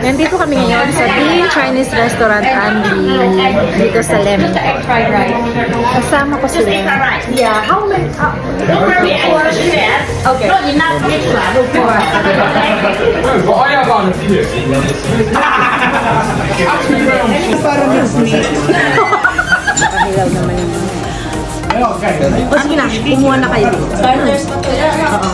Nandito kami ngayon sa Bean Chinese Restaurant Andy dito sa Lemon. Kasama ko sila. Yeah, how many? Uh, okay. Nakahilaw naman yung o sige na, kumuha na kayo. Starters pa to yan. Oo.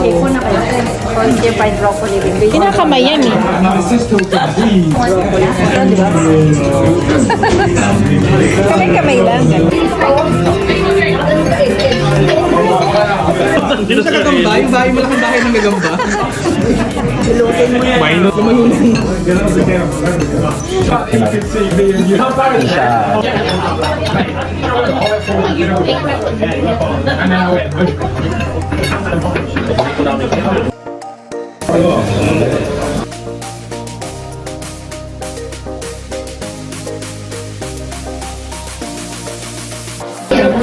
Okay, kuha na kayo. Hindi fried broccoli. Kinakamay yan eh. Kamay-kamay lang. Yung sa Gagamba, yung bahay, malaking bahay ng Gagamba.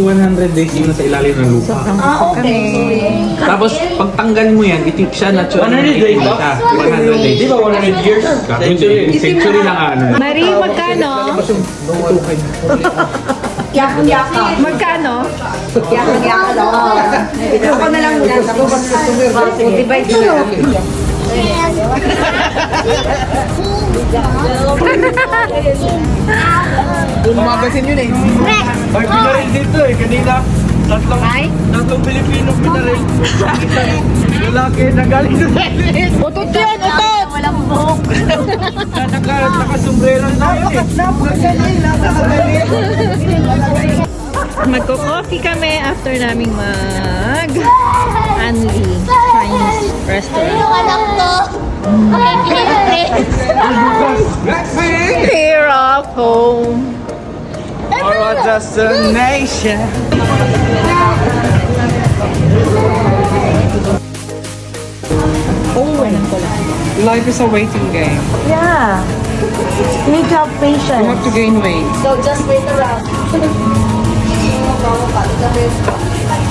Yung 100 days yun sa ilalim ng lupa. Ah, okay. Tapos, pagtanggal mo yan, itik siya natural. 100 days siya. 100 days. Di ba 100 years? Century. Century lang ano. Marie, magkano? Magkano? Ako na lang muna. Tapos, divide mo na. Umagasin yun eh. Ay, pinaril dito eh. Kanina, tatlong, tatlong Pilipino pinaril. Lalaki na galing sa Chinese. Utot yun, utot! Walang buhok. Na naka, nakasombrero na yun eh. Napakagaling, napakagaling. Magko-coffee kami after naming mag Anli Chinese restaurant. Yung anak ko. Here of home. Our destination. Oh, Life is a waiting game. Yeah. You need to have patience. You have to gain weight. So, just wait around.